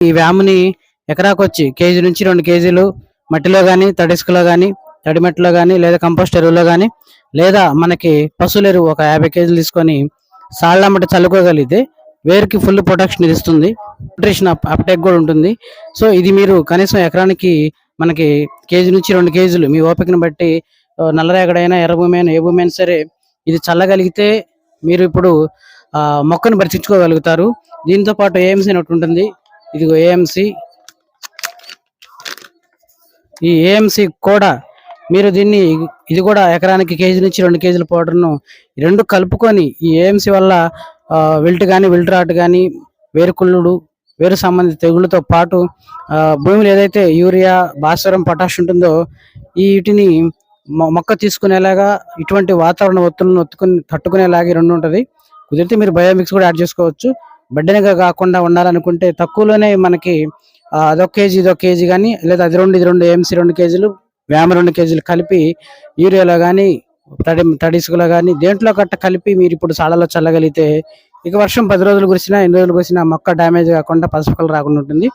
ఈ వేమని ఎకరాకు వచ్చి కేజీ నుంచి రెండు కేజీలు మట్టిలో కానీ తడిసుకలో కానీ తడి మట్టిలో కానీ లేదా కంపోస్ట్ ఎరువులో కానీ లేదా మనకి పశువుల ఎరువు ఒక యాభై కేజీలు తీసుకొని సాళ్ళ మట్టి చల్లుకోగలిగితే వేరుకి ఫుల్ ప్రొటెక్షన్ ఇస్తుంది. న్యూట్రిషన్ అప్టేక్ కూడా ఉంటుంది. సో ఇది మీరు కనీసం ఎకరానికి మనకి కేజీ నుంచి రెండు కేజీలు మీ ఓపికను బట్టి నల్లరేగడైనా ఎర్ర భూమి అయినా ఏ భూమి అయినా సరే ఇది చల్లగలిగితే మీరు ఇప్పుడు మొక్కను బ్రతికించుకోగలుగుతారు దీంతో పాటు ఏఎంసీ అని ఒకటి ఉంటుంది? ఇదిగో ఏఎంసి ఈ ఏఎంసి కూడా మీరు దీన్ని ఇది కూడా ఎకరానికి కేజీ నుంచి రెండు కేజీల పౌడర్ను రెండు కలుపుకొని ఈ ఏఎంసి వల్ల విల్ట్ కానీ విల్ట్రాట్ కానీ వేరుకుళ్ళుడు వేరు సంబంధిత తెగుళ్ళతో పాటు భూమిలో ఏదైతే యూరియా భాస్వరం పొటాష్ ఉంటుందో ఈ వీటిని మొక్క తీసుకునేలాగా ఇటువంటి వాతావరణ ఒత్తులను ఒత్తుకుని తట్టుకునేలాగా రెండు ఉంటుంది. కుదిరితే మీరు బయోమిక్స్ కూడా యాడ్ చేసుకోవచ్చు. బడ్డనిగా కాకుండా ఉండాలనుకుంటే తక్కువలోనే మనకి అదొక కేజీ ఇదొక కేజీ కానీ లేదా అది రెండు ఇది రెండు ఏఎంసీ రెండు కేజీలు వ్యామ రెండు కేజీలు కలిపి యూరియాలో కానీ తడి తడిసుకులో కానీ దేంట్లో గట్ట కలిపి మీరు ఇప్పుడు సాలలో చల్లగలిగితే ఇక వర్షం పది రోజులు కురిసినా ఎన్ని రోజులు కురిసినా మొక్క డ్యామేజ్ కాకుండా పసుపు కలర్ రాకుండా ఉంటుంది.